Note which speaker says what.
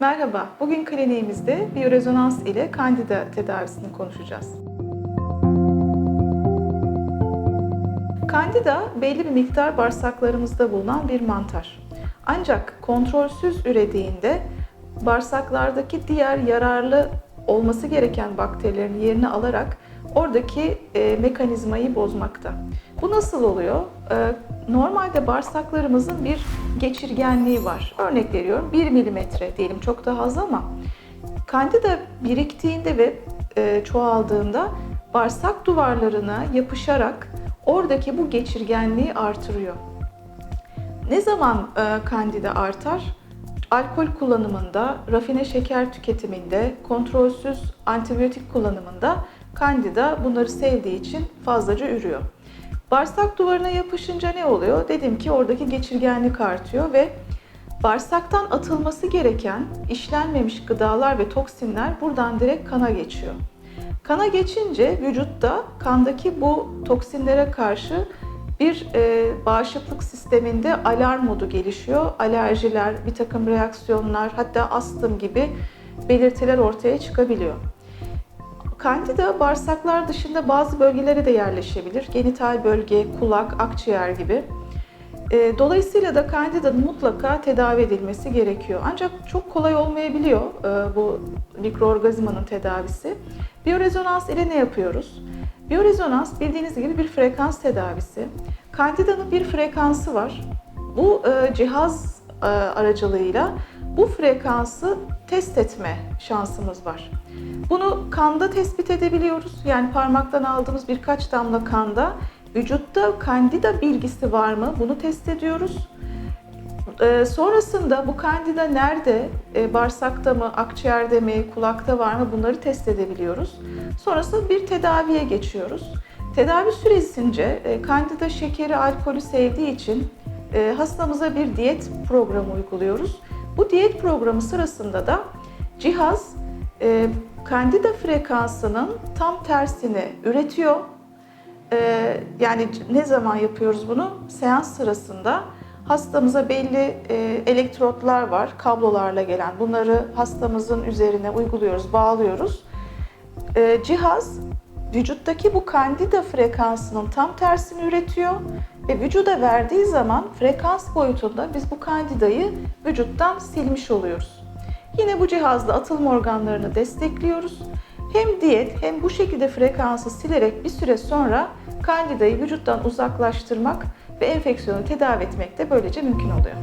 Speaker 1: Merhaba, bugün kliniğimizde biyorezonans ile kandida tedavisini konuşacağız. Kandida belli bir miktar bağırsaklarımızda bulunan bir mantar. Ancak kontrolsüz ürediğinde bağırsaklardaki diğer yararlı olması gereken bakterilerin yerini alarak oradaki e, mekanizmayı bozmakta. Bu nasıl oluyor? E, normalde bağırsaklarımızın bir geçirgenliği var. Örnek veriyorum 1 milimetre diyelim çok daha az ama kandida biriktiğinde ve e, çoğaldığında bağırsak duvarlarına yapışarak oradaki bu geçirgenliği artırıyor. Ne zaman e, kandida artar? Alkol kullanımında, rafine şeker tüketiminde, kontrolsüz antibiyotik kullanımında kandida bunları sevdiği için fazlaca ürüyor. Bağırsak duvarına yapışınca ne oluyor? Dedim ki oradaki geçirgenlik artıyor ve bağırsaktan atılması gereken işlenmemiş gıdalar ve toksinler buradan direkt kana geçiyor. Kana geçince vücutta kandaki bu toksinlere karşı bir e, bağışıklık sisteminde alarm modu gelişiyor. Alerjiler, bir takım reaksiyonlar, hatta astım gibi belirtiler ortaya çıkabiliyor. Kandida bağırsaklar dışında bazı bölgelere de yerleşebilir. Genital bölge, kulak, akciğer gibi. E, Dolayısıyla da Candida'nın mutlaka tedavi edilmesi gerekiyor. Ancak çok kolay olmayabiliyor e, bu mikroorgazmanın tedavisi. Biyorezonans ile ne yapıyoruz? Biyorezonans bildiğiniz gibi bir frekans tedavisi. Candida'nın bir frekansı var. Bu e, cihaz e, aracılığıyla bu frekansı test etme şansımız var. Bunu kanda tespit edebiliyoruz. Yani parmaktan aldığımız birkaç damla kanda vücutta kandida bilgisi var mı? Bunu test ediyoruz. Ee, sonrasında bu kandida nerede? Ee, bağırsakta mı, akciğerde mi, kulakta var mı? Bunları test edebiliyoruz. Sonrasında bir tedaviye geçiyoruz. Tedavi süresince e, kandida şekeri, alkolü sevdiği için e, hastamıza bir diyet programı uyguluyoruz. Bu diyet programı sırasında da cihaz e, kandida frekansının tam tersini üretiyor. E, yani ne zaman yapıyoruz bunu? Seans sırasında hastamıza belli e, elektrotlar var, kablolarla gelen. Bunları hastamızın üzerine uyguluyoruz, bağlıyoruz. E, cihaz vücuttaki bu kandida frekansının tam tersini üretiyor ve vücuda verdiği zaman frekans boyutunda biz bu kandidayı vücuttan silmiş oluyoruz. Yine bu cihazla atılım organlarını destekliyoruz. Hem diyet hem bu şekilde frekansı silerek bir süre sonra kandidayı vücuttan uzaklaştırmak ve enfeksiyonu tedavi etmek de böylece mümkün oluyor.